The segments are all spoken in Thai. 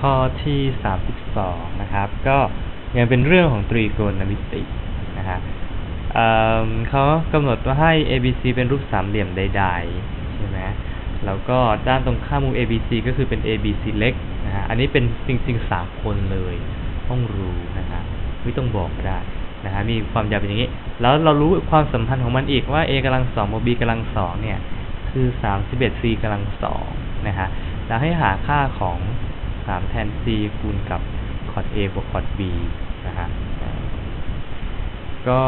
ข้อที่ 32 นะครับ ก็ยังเป็นเรื่องของตรีโกณมิตินะฮะเเขากำหนดว่าให้ ABC เป็นรูปสามเหลี่ยมใดๆ ใช่ไหมแล้วก็ด้านตรงข้ามมุม ABC ก็คือเป็น ABC เล็กนะฮะ อันนี้เป็นจริงๆสากลเลย ต้องรู้นะฮะไม่ต้องบอกก็ได้นะฮะ มีความยาวเป็นอย่างนี้ แล้วเรารู้ความสัมพันธ์ของมันอีกว่า a กำลังสองบวก b กำลังสองเนี่ย คือ 31 c กำลังสองนะฮะ แล้วให้หาค่าของ 3 แทน c คูณกับ cos a บวก cos b นะฮะก็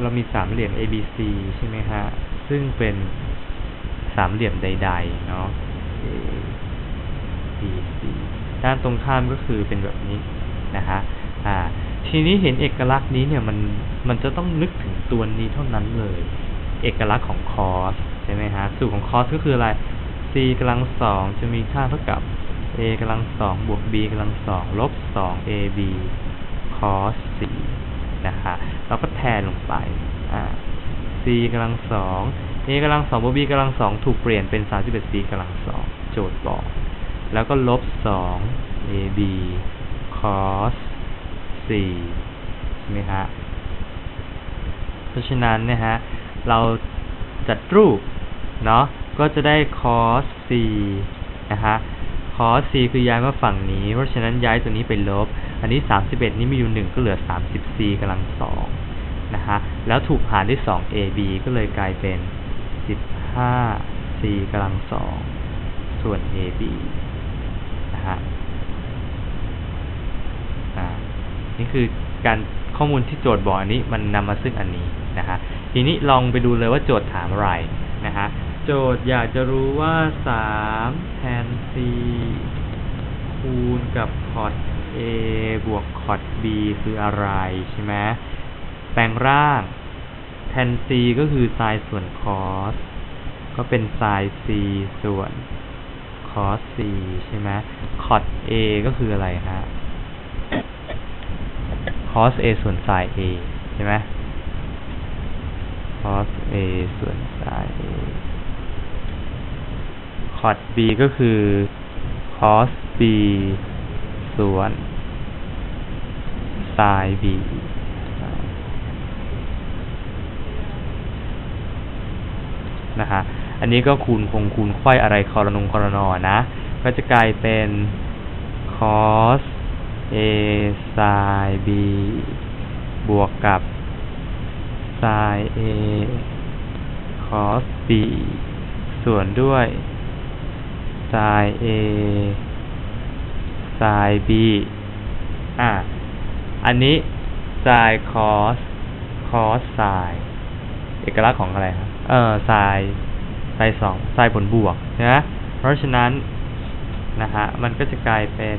เรามีสามเหลี่ยม ABC ใช่ไหมฮะ ซึ่งเป็นสามเหลี่ยมใดๆ เนาะ A B C ด้านตรงข้ามก็คือเป็นแบบนี้นะฮะ อ่า ทีนี้เห็นเอกลักษณ์นี้เนี่ยมันมันจะต้องนึกถึงตัวนี้เท่านั้นเลย เอกลักษณ์ของ cos ใช่ไหมฮะ สูตรของ cos ก็คืออะไร c กำลังสองจะมีค่าเท่ากับ a กำลังสองบวก b กำลังสองลบสอง ab cos 4นะฮะเราก็แทนลงไปอ่า c กำลังสอง a กำลังสองบวก b กำลังสองถูกเปลี่ยนเป็น31 c กำลังสองโจทย์บอก แล้วก็ลบสอง ab cos 4ใช่ไหมฮะเพราะฉะนั้นนะฮะเราจัดรูปเนาะก็จะได้ cos 4 นะฮะ cos 4คือย้ายมาฝั่งนี้ เพราะฉะนั้นย้ายตัวนี้ไปลบ อันนี้ 31 นี่มีอยู่1ก็เหลือ 30 c กำลัง2นะฮะ แล้วถูกหารด้วย 2 ab ก็เลยกลายเป็น 15 c กำลัง2ส่วน ab นะฮะอ่านี่คือการข้อมูลที่โจทย์บอกอันนี้มันนำมาซึ่งอันนี้นะฮะ ทีนี้ลองไปดูเลยว่าโจทย์ถามอะไรนะฮะ โจทย์อยากจะรู้ว่า3แทน c คูณกับ cos a บวก cos b คืออะไรใช่ไหมแปลงร่างแทน c ก็คือ sin ส่วน cos ก็เป็น sin c ส่วน cos c ใช่ไหม cos a ก็คืออะไรฮะ cos a ส่วน sin a ใช่ไหม cos a ส่วน sin a cos b ก็คือ cos b ส่วน sin b นะฮะอันนี้ก็คูณคงคูณไขว้อะไรคอรนงคอรนอนะ ก็จะกลายเป็น cos a sin b บวกกับ sin a cos b ส่วนด้วย sin a sin b อะอันนี้ sin cos cos sin เอกลักษณ์ของอะไรครับเออ sin sin สอง sin ผลบวกนะเพราะฉะนั้นนะฮะมันก็จะกลายเป็น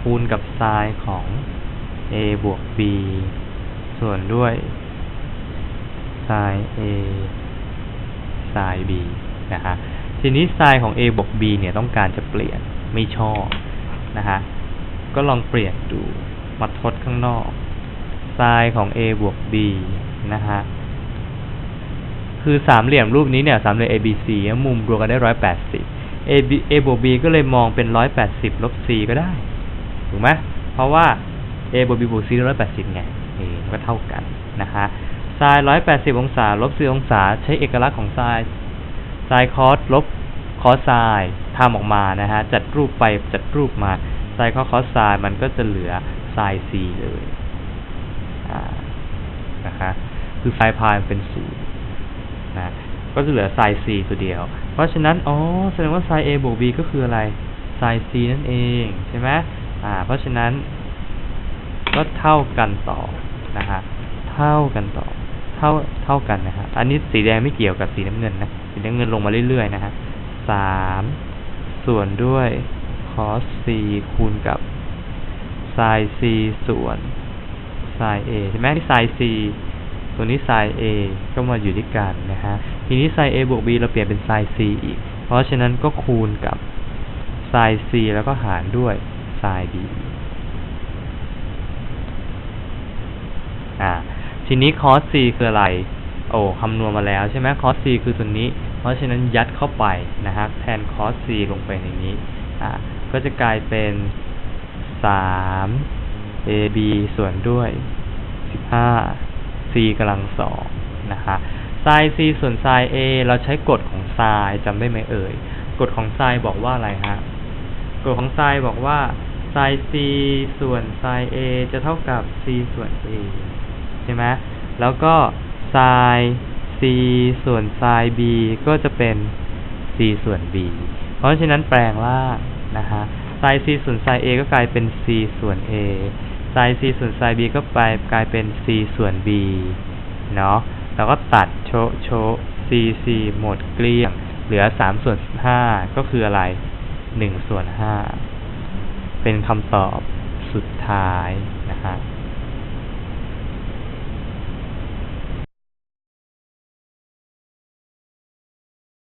คูณกับ sin ของ a บวก b ส่วนด้วย sin a sin b นะฮะทีนี้ sin ของ a บวก b เนี่ยต้องการจะเปลี่ยนไม่ชอบนะฮะก็ลองเปลี่ยนดูมาทดข้างนอก sin ของ a บวก b นะฮะคือสามเหลี่ยมรูปนี้เนี่ยสามเหลี่ยม ABC มุมรวมกันได้ร้อยแปดสิบ A B A บวก B ก็เลยมองเป็นร้อยแปดสิบลบ C ก็ได้ ถูกไหมเพราะว่า A บวก B บวก C ร้อยแปดสิบไงเออมันก็เท่ากันนะฮะ sin ร้อยแปดสิบองศา ลบ4องศา ใช้เอกลักษณ์ของ sin sin cos ลบ cos sin ทำออกมานะฮะ จัดรูปไป จัดรูปมา sin cos cos sin มันก็จะเหลือ sin C เลย อ่า นะคะ คือ sin พายเป็นศูนย์นะ ก็จะเหลือ sin c ตัวเดียว เพราะฉะนั้น อ๋อ แสดงว่า sin a บวก b ก็คืออะไร sin c นั่นเอง ใช่ไหมอ่า เพราะฉะนั้น ก็เท่ากันต่อ นะฮะ เท่ากันต่อ เท่าเท่ากันนะฮะอันนี้สีแดงไม่เกี่ยวกับสีน้ำเงินนะ สีน้ำเงินลงมาเรื่อยๆนะฮะสามส่วนด้วย cos c คูณกับ sin c ส่วน sin a ใช่ไหมที่ sin c ตัวนี้ sin a ก็มาอยู่ด้วยกันนะฮะ ทีนี้ sin a บวก b เราเปลี่ยนเป็น sin c อีก เพราะฉะนั้นก็คูณกับ sin c แล้วก็หารด้วย sin b อ่า ทีนี้ cos c คืออะไร โอ้คำนวณมาแล้วใช่ไหม cos c คือตัวนี้ เพราะฉะนั้นยัดเข้าไปนะฮะแทน cos c ลงไปในนี้อ่าก็จะกลายเป็น3 ab ส่วนด้วย 15 c กำลังสองนะฮะ sin c ส่วน sin a เราใช้กฎของ sin จำได้ไหมเอ่ย กฎของ sin บอกว่าอะไรฮะ กฎของ sin บอกว่า sin c ส่วน sin a จะเท่ากับ c ส่วน a ใช่ไหมแล้วก็ sin c ส่วน sin b ก็จะเป็น c ส่วน b เพราะฉะนั้นแปลงล่างนะฮะ sin c ส่วน sin a ก็กลายเป็น c ส่วน a sin c ส่วน sin b ก็ไปกลายเป็น c ส่วน b เนาะแล้วก็ตัดโชโช c c หมดเกลี้ยง เหลือ 3 ส่วน 5 ก็คืออะไร 1 ส่วน 5 เป็นคำตอบสุดท้ายนะฮะ